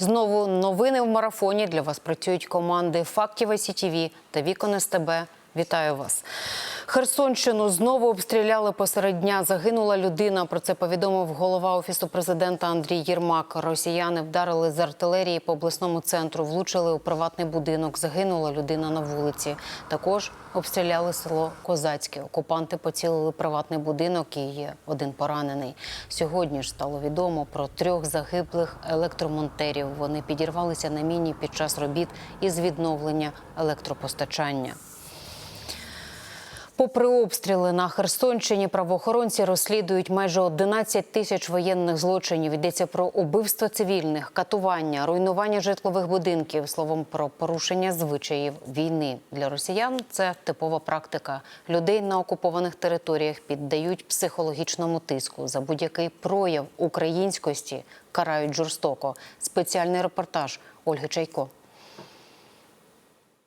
Знову новини в марафоні. Для вас працюють команди Фактів СІТВ та Вікон СТБ. Вітаю вас. Херсонщину знову обстріляли посеред дня. Загинула людина. Про це повідомив голова офісу президента Андрій Єрмак. Росіяни вдарили з артилерії по обласному центру, влучили у приватний будинок. Загинула людина на вулиці. Також обстріляли село Козацьке. Окупанти поцілили приватний будинок і є один поранений. Сьогодні ж стало відомо про трьох загиблих електромонтерів. Вони підірвалися на міні під час робіт із відновлення електропостачання. Попри обстріли на Херсонщині, правоохоронці розслідують майже 11 тисяч воєнних злочинів. Йдеться про убивство цивільних, катування, руйнування житлових будинків. Словом, про порушення звичаїв війни для росіян. Це типова практика. Людей на окупованих територіях піддають психологічному тиску за будь-який прояв українськості карають жорстоко. Спеціальний репортаж Ольги Чайко. діяльність органу прокуратури може лише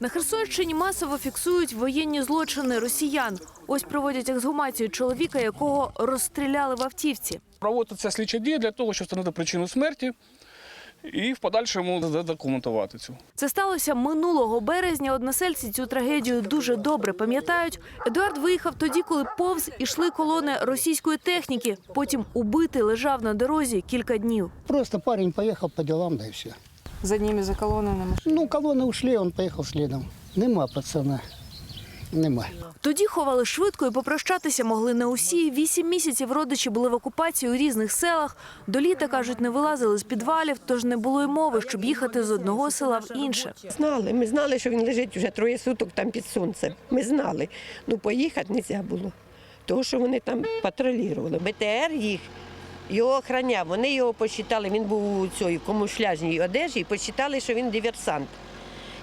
На Херсонщині масово фіксують воєнні злочини росіян. Ось проводять ексгумацію чоловіка, якого розстріляли в автівці. проводиться слідча дія для того, щоб встановити причину смерті і в подальшому задокументувати цю. Це сталося минулого березня. Односельці цю трагедію дуже добре пам'ятають. Едуард виїхав тоді, коли повз ішли колони російської техніки. Потім убитий лежав на дорозі кілька днів. Просто парень поехал по делам, да и все. За ними, за колоннами. Ну, колонны ушли, он поехал следом. Нема пацана. Нема. Тоді ховали швидко і попрощатися могли не усі. Вісім місяців родичі були в окупації у різних селах. До літа, кажуть, не вилазили з підвалів, тож не було й мови, щоб їхати з одного села в інше. Знали, ми знали, що він лежить вже троє суток там під сонцем. Ми знали. Ну поїхати не можна було. Тому що вони там патрулювали. БТР їх його охраняв. Вони його посчитали, він був у цій комушляжній одежі, і посчитали, що він диверсант.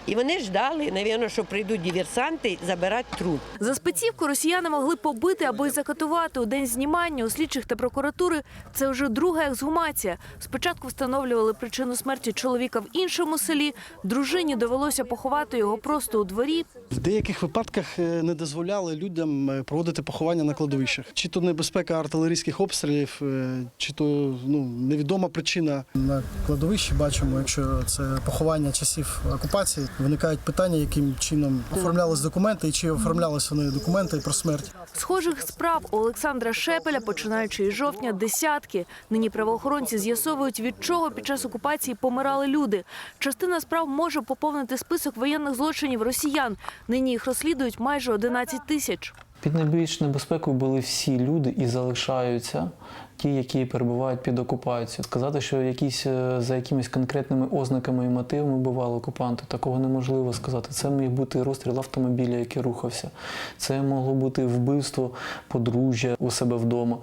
І вони ждали, напевно, що прийдуть диверсанти забирати труп. За спецівку росіяни могли побити або й закатувати у день знімання у слідчих та прокуратури. Це вже друга ексгумація. Спочатку встановлювали причину смерті чоловіка в іншому селі. Дружині довелося поховати його просто у дворі. В деяких випадках е, не дозволяли людям е, проводити поховання на кладовищах. Чи то небезпека артилерійських обстрілів, е, чи то ну, невідома причина. На кладовищі бачимо, якщо це поховання часів окупації, виникають питання, яким чином оформлялись документи і чи оформлялись вони документи про смерть. Схожих справ у Олександра Шепеля, починаючи із жовтня, десятки. Нині правоохоронці з'ясовують, від чого під час окупації помирали люди. Частина справ може поповнити список воєнних злочинів росіян. Нині їх розслідують майже 11 тисяч. Під найбільш небезпекою були всі люди і залишаються ті, які перебувають під окупацією. Сказати, що якісь е, за якимись конкретними ознаками і мотивами бували окупанти, такого неможливо сказати. Це міг бути розстріл автомобіля, який рухався. Це могло бути вбивство подружжя у себе вдома.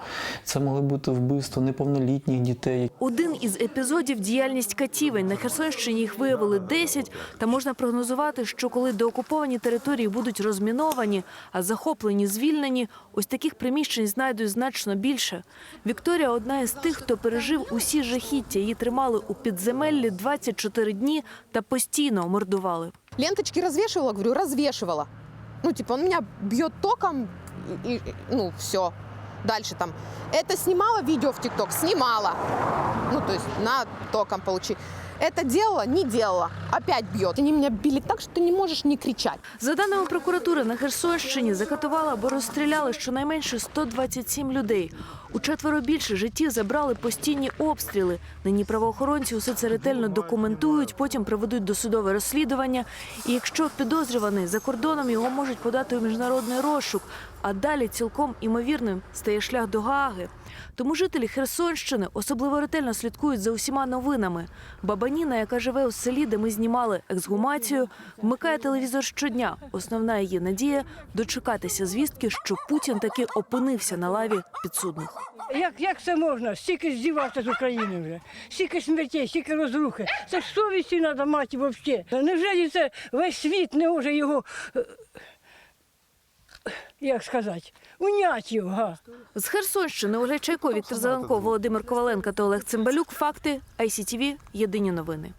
Це могло бути вбивство неповнолітніх дітей, Один із епізодів діяльність катівень. На Херсонщині їх виявили 10, та можна прогнозувати, що коли деокуповані території будуть розміновані, а захоплені звільнені, ось таких приміщень знайдуть значно більше. Вікторія одна із тих, хто пережив усі жахіття. Її тримали у підземеллі 24 дні та постійно мордували. Ленточки розвішувала, говорю, розвішувала. Ну, типу, він мене б'є током, і, і ну, все. Дальше там. Это снимала відео в Тікток, Снимала. Ну, то есть на током получи. Это делала? Не делала. Опять бьет. Они меня били так, что ты не можешь не кричать. За даними прокуратури, на Херсонщині закатували або розстріляли щонайменше 127 людей. У четверо більше життів забрали постійні обстріли. Нині правоохоронці усе це ретельно документують, потім проведуть досудове розслідування. І якщо підозрюваний за кордоном його можуть подати у міжнародний розшук, а далі цілком імовірним стає шлях до Гааги. Тому жителі Херсонщини особливо ретельно слідкують за усіма новинами. Баба Ніна, яка живе у селі, де ми знімали ексгумацію, вмикає телевізор щодня. Основна її надія дочекатися звістки, що Путін таки опинився на лаві підсудних. Як, як це можна? Стільки здівався з України вже, стільки смертей, стільки розрухи. Це ж совісті треба мати взагалі. Невже це весь світ не може його, е, як сказати, унять його? З Херсонщини Оля Чайко, Віктор Зеленко, Володимир Коваленко та Олег Цимбалюк. Факти ICTV. Єдині новини.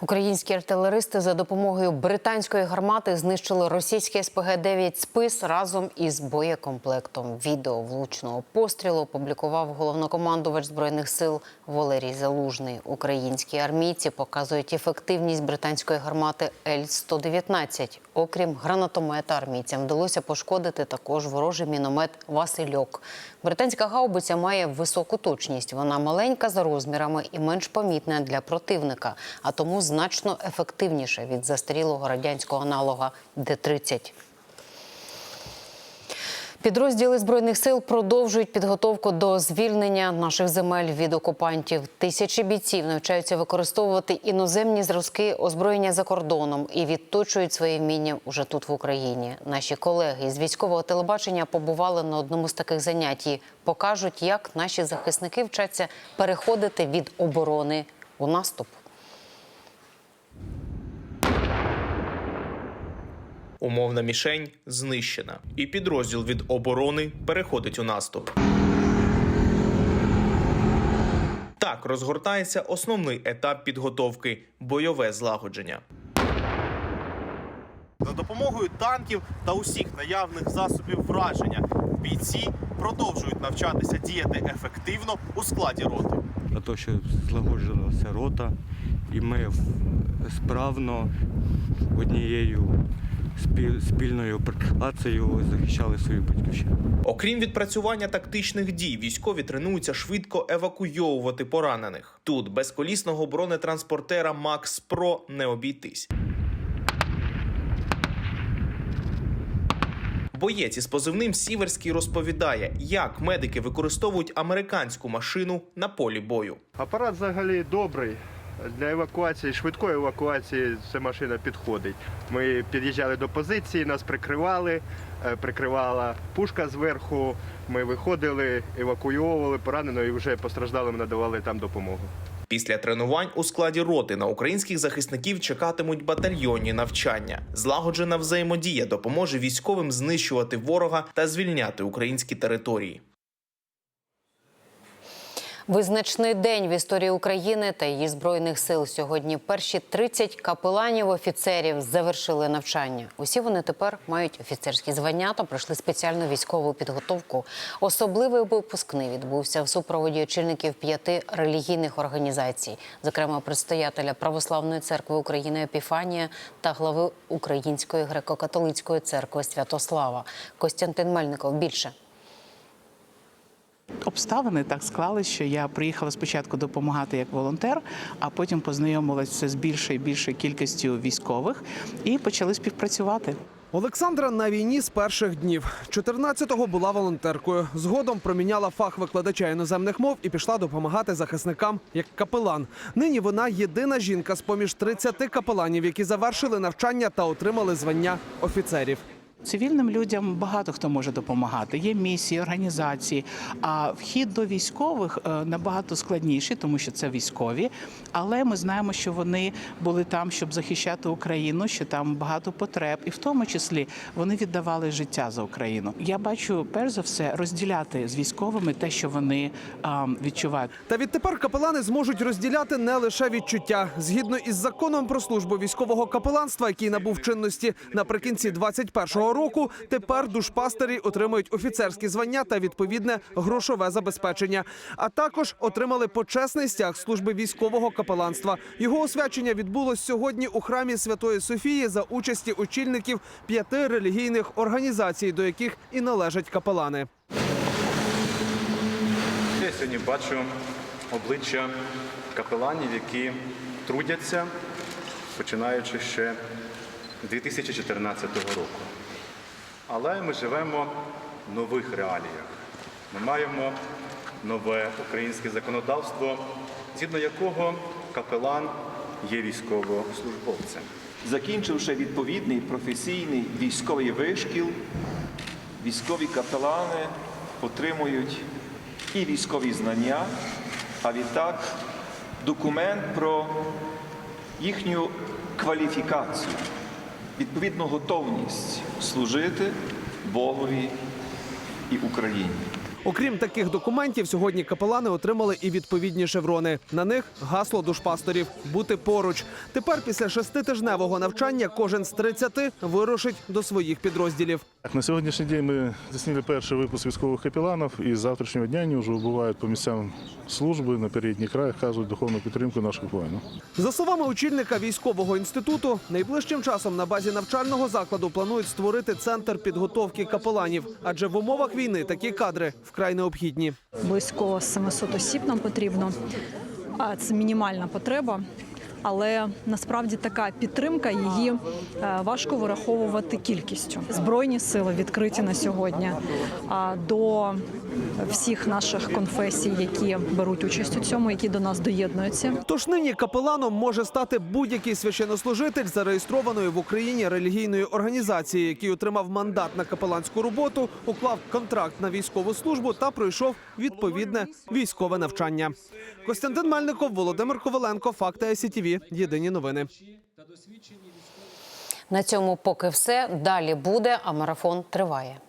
Українські артилеристи за допомогою британської гармати знищили російський СПГ-9 спис разом із боєкомплектом. Відео влучного пострілу опублікував головнокомандувач збройних сил Валерій Залужний. Українські армійці показують ефективність британської гармати Л-119. Окрім гранатомета, армійцям вдалося пошкодити також ворожий міномет Васильок. Британська гаубиця має високу точність. Вона маленька за розмірами і менш помітна для противника, а тому значно ефективніша від застарілого радянського аналога Д-30. Підрозділи збройних сил продовжують підготовку до звільнення наших земель від окупантів. Тисячі бійців навчаються використовувати іноземні зразки озброєння за кордоном і відточують свої вміння уже тут в Україні. Наші колеги з військового телебачення побували на одному з таких занять і покажуть, як наші захисники вчаться переходити від оборони у наступ. Умовна мішень знищена, і підрозділ від оборони переходить у наступ. Так розгортається основний етап підготовки бойове злагодження. За допомогою танків та усіх наявних засобів враження бійці продовжують навчатися діяти ефективно у складі роти. про те, що злагоджувалася рота, і ми справно однією спільною працею захищали свою батьківщину. Окрім відпрацювання тактичних дій, військові тренуються швидко евакуйовувати поранених. Тут без колісного бронетранспортера Макс Про не обійтись. Боєць із позивним Сіверський розповідає, як медики використовують американську машину на полі бою. Апарат взагалі добрий. Для евакуації, швидкої евакуації ця машина підходить. Ми під'їжджали до позиції, нас прикривали, е, прикривала пушка зверху. Ми виходили, евакуйовували пораненого і вже постраждалим надавали там допомогу. Після тренувань у складі роти на українських захисників чекатимуть батальйонні навчання. Злагоджена взаємодія допоможе військовим знищувати ворога та звільняти українські території. Визначний день в історії України та її збройних сил. Сьогодні перші 30 капеланів офіцерів завершили навчання. Усі вони тепер мають офіцерські звання та пройшли спеціальну військову підготовку. Особливий випускний відбувся в супроводі очільників п'яти релігійних організацій, зокрема предстоятеля Православної церкви України Епіфанія та глави Української греко-католицької церкви Святослава. Костянтин Мельников більше. Обставини так склали, що я приїхала спочатку допомагати як волонтер, а потім познайомилася з більшою і більшою кількістю військових і почали співпрацювати. Олександра на війні з перших днів. 14-го була волонтеркою. Згодом проміняла фах викладача іноземних мов і пішла допомагати захисникам як капелан. Нині вона єдина жінка з поміж 30 капеланів, які завершили навчання та отримали звання офіцерів. Цивільним людям багато хто може допомагати. Є місії, організації. А вхід до військових е, набагато складніший, тому що це військові. Але ми знаємо, що вони були там, щоб захищати Україну, що там багато потреб, і в тому числі вони віддавали життя за Україну. Я бачу, перш за все, розділяти з військовими те, що вони відчувають. Та відтепер капелани зможуть розділяти не лише відчуття. Згідно із законом про службу військового капеланства, який набув чинності наприкінці 21-го року, тепер душпастері отримують офіцерські звання та відповідне грошове забезпечення. А також отримали почесний стяг служби військового капеланства. Його освячення відбулось сьогодні у храмі Святої Софії за участі очільників п'яти релігійних організацій, до яких і належать капелани. Я сьогодні бачу обличчя капеланів, які трудяться, починаючи ще з 2014 року. Але ми живемо в нових реаліях. Ми маємо нове українське законодавство, згідно якого капелан є військовослужбовцем. Закінчивши відповідний професійний військовий вишкіл, військові капелани отримують і військові знання, а відтак документ про їхню кваліфікацію, відповідну готовність служити Богові і Україні. Окрім таких документів, сьогодні капелани отримали і відповідні шеврони. На них гасло душпасторів бути поруч. Тепер, після шеститижневого навчання, кожен з 30 вирушить до своїх підрозділів. На сьогоднішній день ми здійснили перший випуск військових капеланів і з завтрашнього дня вони вже вбувають по місцям служби на передній край, вказують духовну підтримку наших воїнів. За словами очільника військового інституту, найближчим часом на базі навчального закладу планують створити центр підготовки капеланів, адже в умовах війни такі кадри вкрай необхідні. Близько 700 осіб нам потрібно. А це мінімальна потреба. Але насправді така підтримка її е, важко вираховувати кількістю. Збройні сили відкриті на сьогодні до всіх наших конфесій, які беруть участь у цьому, які до нас доєднуються. Тож нині капеланом може стати будь-який священнослужитель зареєстрованої в Україні релігійної організації, який отримав мандат на капеланську роботу, уклав контракт на військову службу та пройшов відповідне військове навчання. Костянтин Мельников, Володимир Коваленко, Факти СІТВ. Єдині новини. На цьому поки все. Далі буде, а марафон триває.